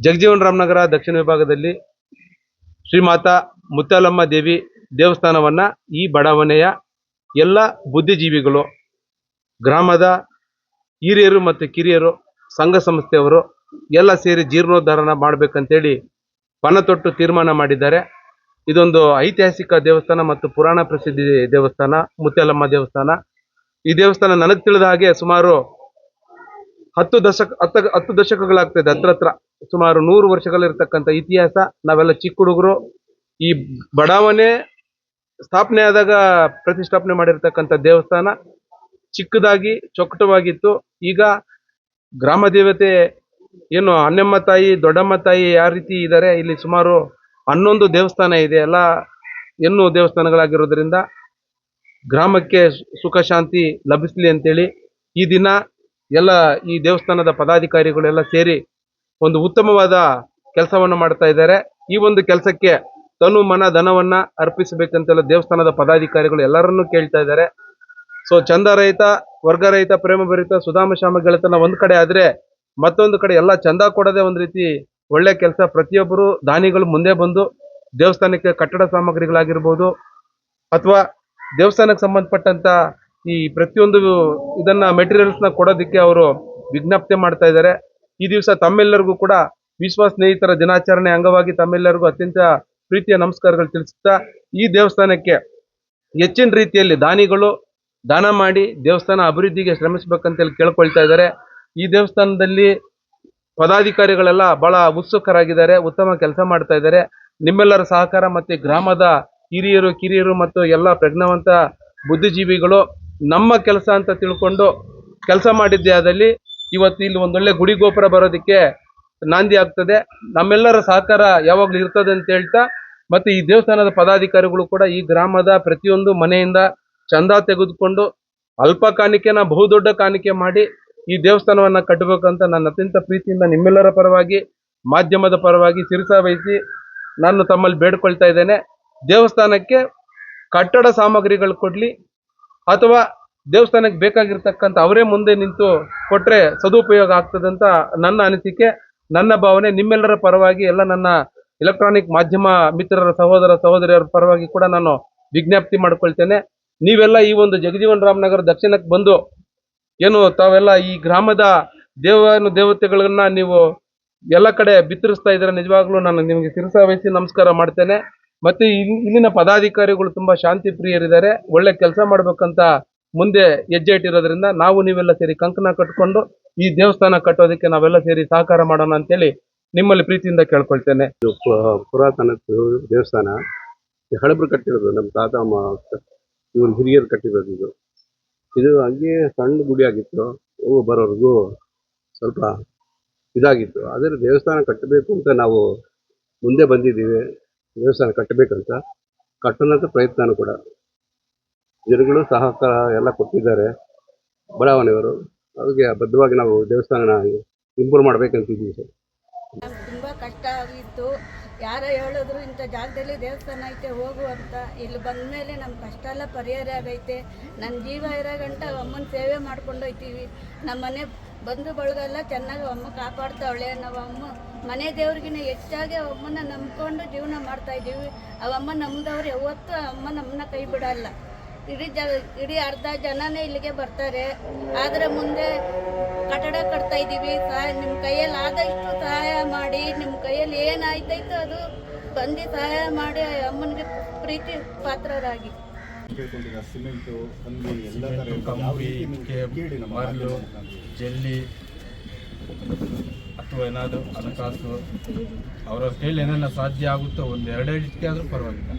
ಜಗಜೀವನ್ ರಾಮನಗರ ದಕ್ಷಿಣ ವಿಭಾಗದಲ್ಲಿ ಶ್ರೀಮಾತಾ ಮುತ್ತಾಲಮ್ಮ ದೇವಿ ದೇವಸ್ಥಾನವನ್ನ ಈ ಬಡಾವಣೆಯ ಎಲ್ಲ ಬುದ್ಧಿಜೀವಿಗಳು, ಗ್ರಾಮದ ಹಿರಿಯರು ಮತ್ತು ಕಿರಿಯರು, ಸಂಘ ಸಂಸ್ಥೆಯವರು ಎಲ್ಲ ಸೇರಿ ಜೀರ್ಣೋದ್ಧಾರನ ಮಾಡಬೇಕಂತೇಳಿ ಪಣ ತೊಟ್ಟು ತೀರ್ಮಾನ ಮಾಡಿದ್ದಾರೆ. ಇದೊಂದು ಐತಿಹಾಸಿಕ ದೇವಸ್ಥಾನ ಮತ್ತು ಪುರಾಣ ಪ್ರಸಿದ್ಧಿ ದೇವಸ್ಥಾನ ಮುತ್ಯಾಲಮ್ಮ ದೇವಸ್ಥಾನ. ಈ ದೇವಸ್ಥಾನ ನನಗೆ ತಿಳಿದ ಹಾಗೆ ಸುಮಾರು ಹತ್ತು ದಶಕ, ಹತ್ತು ಹತ್ತು ದಶಕಗಳಾಗ್ತದೆ ಹತ್ರ ಹತ್ರ. ಸುಮಾರು ನೂರು ವರ್ಷಗಳಿರ್ತಕ್ಕಂಥ ಇತಿಹಾಸ ನಾವೆಲ್ಲ ಚಿಕ್ಕ ಹುಡುಗರು. ಈ ಬಡಾವಣೆ ಸ್ಥಾಪನೆ ಆದಾಗ ಪ್ರತಿಷ್ಠಾಪನೆ ಮಾಡಿರ್ತಕ್ಕಂಥ ದೇವಸ್ಥಾನ ಚಿಕ್ಕದಾಗಿ ಚೊಕ್ಕಟವಾಗಿತ್ತು ಈಗ ಗ್ರಾಮ ದೇವತೆ ಏನು ಅನ್ನಮ್ಮ ತಾಯಿ, ದೊಡ್ಡಮ್ಮ ತಾಯಿ ಯಾವ ರೀತಿ ಇದ್ದಾರೆ ಇಲ್ಲಿ ಸುಮಾರು ಹನ್ನೊಂದು ದೇವಸ್ಥಾನ ಇದೆ. ಎಲ್ಲ ಹೆಣ್ಣು ದೇವಸ್ಥಾನಗಳಾಗಿರೋದ್ರಿಂದ ಗ್ರಾಮಕ್ಕೆ ಸುಖ, ಶಾಂತಿ ಲಭಿಸಲಿ ಅಂತೇಳಿ ಈ ದಿನ ಎಲ್ಲ ಈ ದೇವಸ್ಥಾನದ ಪದಾಧಿಕಾರಿಗಳೆಲ್ಲ ಸೇರಿ ಒಂದು ಉತ್ತಮವಾದ ಕೆಲಸವನ್ನು ಮಾಡ್ತಾ ಇದ್ದಾರೆ. ಈ ಒಂದು ಕೆಲಸಕ್ಕೆ ತನು ಮನ ಧನವನ್ನ ಅರ್ಪಿಸಬೇಕಂತೆಲ್ಲ ದೇವಸ್ಥಾನದ ಪದಾಧಿಕಾರಿಗಳು ಎಲ್ಲರನ್ನೂ ಕೇಳ್ತಾ ಇದ್ದಾರೆ. ಸೊ ಚಂದರಹಿತ, ವರ್ಗರಹಿತ, ಪ್ರೇಮಭರಿತ ಸುಧಾಮ ಶ್ಯಾಮ ಗೆಳೆತನ ಒಂದ್ ಕಡೆ ಆದ್ರೆ ಮತ್ತೊಂದು ಕಡೆ ಎಲ್ಲ ಚಂದ ಕೊಡದೆ ಒಂದ್ ರೀತಿ ಒಳ್ಳೆ ಕೆಲಸ ಪ್ರತಿಯೊಬ್ಬರು ದಾನಿಗಳು ಮುಂದೆ ಬಂದು ದೇವಸ್ಥಾನಕ್ಕೆ ಕಟ್ಟಡ ಸಾಮಗ್ರಿಗಳಾಗಿರ್ಬೋದು ಅಥವಾ ದೇವಸ್ಥಾನಕ್ಕೆ ಸಂಬಂಧಪಟ್ಟಂತ ಈ ಪ್ರತಿಯೊಂದು ಇದನ್ನ ಮೆಟೀರಿಯಲ್ಸ್ನ ಕೊಡೋದಕ್ಕೆ ಅವರು ವಿಜ್ಞಪ್ತಿ ಮಾಡ್ತಾ ಇದ್ದಾರೆ. ಈ ದಿವಸ ತಮ್ಮೆಲ್ಲರಿಗೂ ಕೂಡ ವಿಶ್ವ ಸ್ನೇಹಿತರ ದಿನಾಚರಣೆ ಅಂಗವಾಗಿ ತಮ್ಮೆಲ್ಲರಿಗೂ ಅತ್ಯಂತ ಪ್ರೀತಿಯ ನಮಸ್ಕಾರಗಳು ತಿಳಿಸುತ್ತಾ ಈ ದೇವಸ್ಥಾನಕ್ಕೆ ಹೆಚ್ಚಿನ ರೀತಿಯಲ್ಲಿ ದಾನಿಗಳು ದಾನ ಮಾಡಿ ದೇವಸ್ಥಾನ ಅಭಿವೃದ್ಧಿಗೆ ಶ್ರಮಿಸಬೇಕಂತೇಳಿ ಕೇಳ್ಕೊಳ್ತಾ ಇದ್ದಾರೆ. ಈ ದೇವಸ್ಥಾನದಲ್ಲಿ ಪದಾಧಿಕಾರಿಗಳೆಲ್ಲ ಬಹಳ ಉತ್ಸುಕರಾಗಿದ್ದಾರೆ, ಉತ್ತಮ ಕೆಲಸ ಮಾಡ್ತಾ ಇದ್ದಾರೆ. ನಿಮ್ಮೆಲ್ಲರ ಸಹಕಾರ ಮತ್ತು ಗ್ರಾಮದ ಹಿರಿಯರು, ಕಿರಿಯರು ಮತ್ತು ಎಲ್ಲ ಪ್ರಜ್ಞಾವಂತ ಬುದ್ಧಿಜೀವಿಗಳು ನಮ್ಮ ಕೆಲಸ ಅಂತ ತಿಳ್ಕೊಂಡು ಕೆಲಸ ಮಾಡಿದ್ದೇ ಆದಲ್ಲಿ ಇವತ್ತು ಇಲ್ಲಿ ಒಂದೊಳ್ಳೆ ಗುಡಿ ಗೋಪುರ ಬರೋದಕ್ಕೆ ನಾಂದಿ ಆಗ್ತದೆ. ನಮ್ಮೆಲ್ಲರ ಸಹಕಾರ ಯಾವಾಗಲೂ ಇರ್ತದೆ ಅಂತ ಹೇಳ್ತಾ, ಮತ್ತೆ ಈ ದೇವಸ್ಥಾನದ ಪದಾಧಿಕಾರಿಗಳು ಕೂಡ ಈ ಗ್ರಾಮದ ಪ್ರತಿಯೊಂದು ಮನೆಯಿಂದ ಚಂದ ತೆಗೆದುಕೊಂಡು ಅಲ್ಪ ಕಾಣಿಕೆನ ಬಹುದೊಡ್ಡ ಕಾಣಿಕೆ ಮಾಡಿ ಈ ದೇವಸ್ಥಾನವನ್ನ ಕಟ್ಟಬೇಕಂತ ನನ್ನ ಅತ್ಯಂತ ಪ್ರೀತಿಯಿಂದ ನಿಮ್ಮೆಲ್ಲರ ಪರವಾಗಿ, ಮಾಧ್ಯಮದ ಪರವಾಗಿ ಶಿರಸ ವಹಿಸಿ ನಾನು ತಮ್ಮಲ್ಲಿ ಬೇಡ್ಕೊಳ್ತಾ ಇದ್ದೇನೆ. ದೇವಸ್ಥಾನಕ್ಕೆ ಕಟ್ಟಡ ಸಾಮಗ್ರಿಗಳು ಕೊಡ್ಲಿ ಅಥವಾ ದೇವಸ್ಥಾನಕ್ಕೆ ಬೇಕಾಗಿರ್ತಕ್ಕಂಥ ಅವರೇ ಮುಂದೆ ನಿಂತು ಕೊಟ್ಟರೆ ಸದುಪಯೋಗ ಆಗ್ತದಂತ ನನ್ನ ಅನಿಸಿಕೆ, ನನ್ನ ಭಾವನೆ, ನಿಮ್ಮೆಲ್ಲರ ಪರವಾಗಿ ಎಲ್ಲ ನನ್ನ ಎಲೆಕ್ಟ್ರಾನಿಕ್ ಮಾಧ್ಯಮ ಮಿತ್ರರ, ಸಹೋದರ, ಸಹೋದರಿಯರ ಪರವಾಗಿ ಕೂಡ ನಾನು ವಿಜ್ಞಾಪ್ತಿ ಮಾಡ್ಕೊಳ್ತೇನೆ. ನೀವೆಲ್ಲ ಈ ಒಂದು ಜಗಜೀವನ್ ರಾಮನಗರ ದಕ್ಷಿಣಕ್ಕೆ ಬಂದು ಏನು ತಾವೆಲ್ಲ ಈ ಗ್ರಾಮದ ದೇವನು, ದೇವತೆಗಳನ್ನ ನೀವು ಎಲ್ಲ ಕಡೆ ಬಿತ್ತರಿಸ್ತಾ ಇದ್ರೆ ನಿಜವಾಗ್ಲೂ ನಾನು ನಿಮಗೆ ಶಿರಸ ವಹಿಸಿ ನಮಸ್ಕಾರ ಮಾಡ್ತೇನೆ. ಮತ್ತೆ ಇಲ್- ಇಲ್ಲಿನ ಪದಾಧಿಕಾರಿಗಳು ತುಂಬಾ ಶಾಂತಿ ಪ್ರಿಯರಿದ್ದಾರೆ ಒಳ್ಳೆ ಕೆಲಸ ಮಾಡ್ಬೇಕಂತ ಮುಂದೆ ಹೆಜ್ಜೆ ಇಟ್ಟಿರೋದ್ರಿಂದ ನಾವು ನೀವೆಲ್ಲ ಸೇರಿ ಕಂಕಣ ಕಟ್ಕೊಂಡು ಈ ದೇವಸ್ಥಾನ ಕಟ್ಟೋದಕ್ಕೆ ನಾವೆಲ್ಲ ಸೇರಿ ಸಹಕಾರ ಮಾಡೋಣ ಅಂತೇಳಿ ನಿಮ್ಮಲ್ಲಿ ಪ್ರೀತಿಯಿಂದ ಕೇಳ್ಕೊಳ್ತೇನೆ. ಇದು ಪುರಾತನ ದೇವಸ್ಥಾನ. ಹಳಬ್ರು ಕಟ್ಟಿರೋದು, ನಮ್ಮ ತಾತ ಇವ್ರ ಹಿರಿಯರು ಕಟ್ಟಿರೋದು ಇದು. ಇದು ಹಂಗೆ ಸಣ್ಣ ಗುಡಿ ಆಗಿತ್ತು. ಹೋಗು ಬರೋರ್ಗು ಸ್ವಲ್ಪ ಇದಾಗಿತ್ತು. ಆದರೆ ದೇವಸ್ಥಾನ ಕಟ್ಟಬೇಕು ಅಂತ ನಾವು ಮುಂದೆ ಬಂದಿದ್ದೀವಿ. ದೇವಸ್ಥಾನ ಕಟ್ಟಬೇಕಂತ. ಕಟ್ಟೋಣ ಪ್ರಯತ್ನ ಕೂಡ. ಜನಗಳು ಸಹಕಾರ ಎಲ್ಲ ಕೊಟ್ಟಿದ್ದಾರೆ. ಬಡಾವಣೆಯವರು ಅದಕ್ಕೆ ಬದ್ಧವಾಗಿ ನಾವು ದೇವಸ್ಥಾನ ಇಂಪ್ರೂವ್ ಮಾಡ್ಬೇಕಂತಿದ್ದೀವಿ ಸರ್. ತುಂಬ ಕಷ್ಟ ಆಗಿತ್ತು. ಯಾರೋ ಹೇಳಿದ್ರು ಇಂಥ ಜಾಗದಲ್ಲಿ ದೇವಸ್ಥಾನ ಐತೆ, ಹೋಗು ಅಂತ. ಇಲ್ಲಿ ಬಂದ ಮೇಲೆ ನಮ್ಮ ಕಷ್ಟ ಎಲ್ಲ ಪರಿಹಾರ ಆಗೈತೆ. ನನ್ನ ಜೀವ ಇರೋ ಗಂಟ ಅಮ್ಮನ ಸೇವೆ ಮಾಡ್ಕೊಂಡು ಹೋಯ್ತೀವಿ. ನಮ್ಮ ಮನೆ ಬಂಧು ಬಳಗೆಲ್ಲ ಚೆನ್ನಾಗಿ ಅಮ್ಮ ಕಾಪಾಡ್ತಾವಳೆ ನಾವು ಅಮ್ಮ. ಮನೆ ದೇವ್ರಿಗಿನ ಹೆಚ್ಚಾಗಿ ಅಮ್ಮನ ನಂಬ್ಕೊಂಡು ಜೀವನ ಮಾಡ್ತಾ ಇದ್ದೀವಿ. ಅವಮ್ಮ ನಮ್ದವ್ರು, ಯಾವತ್ತೂ ಅಮ್ಮ ನಮ್ಮನ್ನ ಕೈ ಬಿಡಲ್ಲ. ಇಡೀ ಜ ಇಡೀ ಅರ್ಧ ಜನನೇ ಇಲ್ಲಿಗೆ ಬರ್ತಾರೆ. ಆದರೆ ಮುಂದೆ ಕಟ್ಟಡ ಕಟ್ತಾ ಇದ್ದೀವಿ. ಸಹಾಯ ನಿಮ್ಮ ಕೈಯಲ್ಲಿ ಆದಷ್ಟು ಸಹಾಯ ಮಾಡಿ ನಿಮ್ಮ ಕೈಯಲ್ಲಿ ಏನಾಯ್ತೈತೋ ಅದು ಬಂದು ಸಹಾಯ ಮಾಡಿ ಅಮ್ಮನಿಗೆ ಪ್ರೀತಿ ಪಾತ್ರರಾಗಿ. ಸಿಮೆಂಟು. ಜಲ್ಲಿ ಅಥವಾ ಏನಾದರೂ ಹಣಕಾಸು. ಅವ್ರವ್ರ ಕೈಲಿ ಏನೆಲ್ಲ ಸಾಧ್ಯ ಆಗುತ್ತೋ ಒಂದು ಎರಡೆರಡು ಆದರೂ ಪರವಾಗಿಲ್ಲ.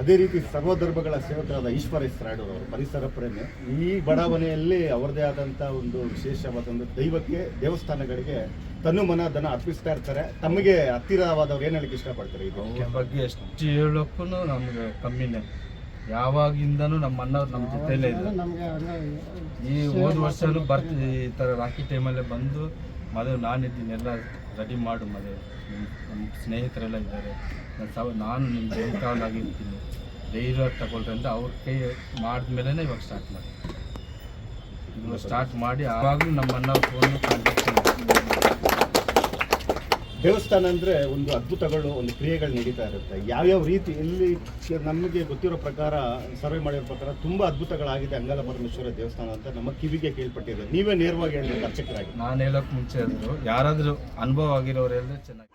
ಅದೇ ರೀತಿ ಸರ್ವಧರ್ಮಗಳ ಸೇವಕರಾದ ಈಶ್ವರ ರಾಯ್ಡು ಅವರು ಪರಿಸರ ಪ್ರೇಮಿ. ಈ ಬಡಾವಣೆಯಲ್ಲಿ ಅವರದೇ ಆದಂಥ ಒಂದು ವಿಶೇಷವಾದ ಒಂದು ದೈವಕ್ಕೆ ದೇವಸ್ಥಾನಗಳಿಗೆ ತನು ಮನ ಧನ ಅರ್ಪಿಸ್ತಾ ಇರ್ತಾರೆ. ತಮಗೆ ಹತ್ತಿರವಾದವ್ರು ಏನು ಹೇಳಕ್ಕೆ ಇಷ್ಟಪಡ್ತಾರೆ ಇದು ಬಗ್ಗೆ ಎಷ್ಟು ಹೇಳೋಕ್ಕೂ ನಮ್ಗೆ ಕಮ್ಮಿನೇ. ಯಾವಾಗಿಂದನೂ ನಮ್ಮ ಅಣ್ಣವ್ರು ನಮ್ಮ ಜೊತೆಲೇ ಇದ್ದಾರೆ. ಈ ಹೋದ ವರ್ಷನೂ ಬರ್ತಿ ಈ ಥರ ರಾಖಿ ಟೈಮಲ್ಲೇ ಬಂದು ಮದುವೆ ನಾನಿದ್ದೀನಿ ಎಲ್ಲ ರೆಡಿ ಮಾಡು ಮದುವೆ. ನಿಮ್ಮ- ನಮ್ಮ ಸ್ನೇಹಿತರೆಲ್ಲ ಇದ್ದಾರೆ. ನಾನು ಸವ, ನಾನು ನಿಮ್ಮ ಬೆಂಕಾವಲಾಗಿರ್ತೀನಿ ಧೈರ್ಯವಾಗಿ ತಗೊಳ್ರಿ ಅಂತ ಅವ್ರ ಕೈ ಮಾಡಿದ್ಮೇಲೆ ಇವಾಗ ಸ್ಟಾರ್ಟ್ ಮಾಡಿ ಇವಾಗ ಸ್ಟಾರ್ಟ್ ಮಾಡಿ ಆವಾಗಲೂ ನಮ್ಮ ಅಣ್ಣ ಫೋನ್ ಕಾಂಟ್ಯಾಕ್ಟ್ ದೇವಸ್ಥಾನ ಅಂದರೆ ಒಂದು ಅದ್ಭುತಗಳು, ಒಂದು ಕ್ರಿಯೆಗಳು ನಡೀತಾ ಇರುತ್ತೆ. ಯಾವ್ಯಾವ ರೀತಿ ಇಲ್ಲಿ ನಮಗೆ ಗೊತ್ತಿರೋ ಪ್ರಕಾರ, ಸರ್ವೆ ಮಾಡಿರೋ ಪ್ರಕಾರ ತುಂಬ ಅದ್ಭುತಗಳಾಗಿದೆ ಅಂಗಾಲ ಪರಮೇಶ್ವರ ದೇವಸ್ಥಾನ ಅಂತ ನಮ್ಮ ಕಿವಿಗೆ ಕೇಳ್ಪಟ್ಟಿದೆ. ನೀವೇ ನೇರವಾಗಿ ಹೇಳಿದ್ರೆ ಅರ್ಚಕರಾಗಿ. ನಾನು ಹೇಳೋಕೆ ಮುಂಚೆ ಅಂದರು, ಯಾರಾದರೂ ಅನುಭವ ಆಗಿರೋರೆಲ್ಲ ಚೆನ್ನಾಗಿ.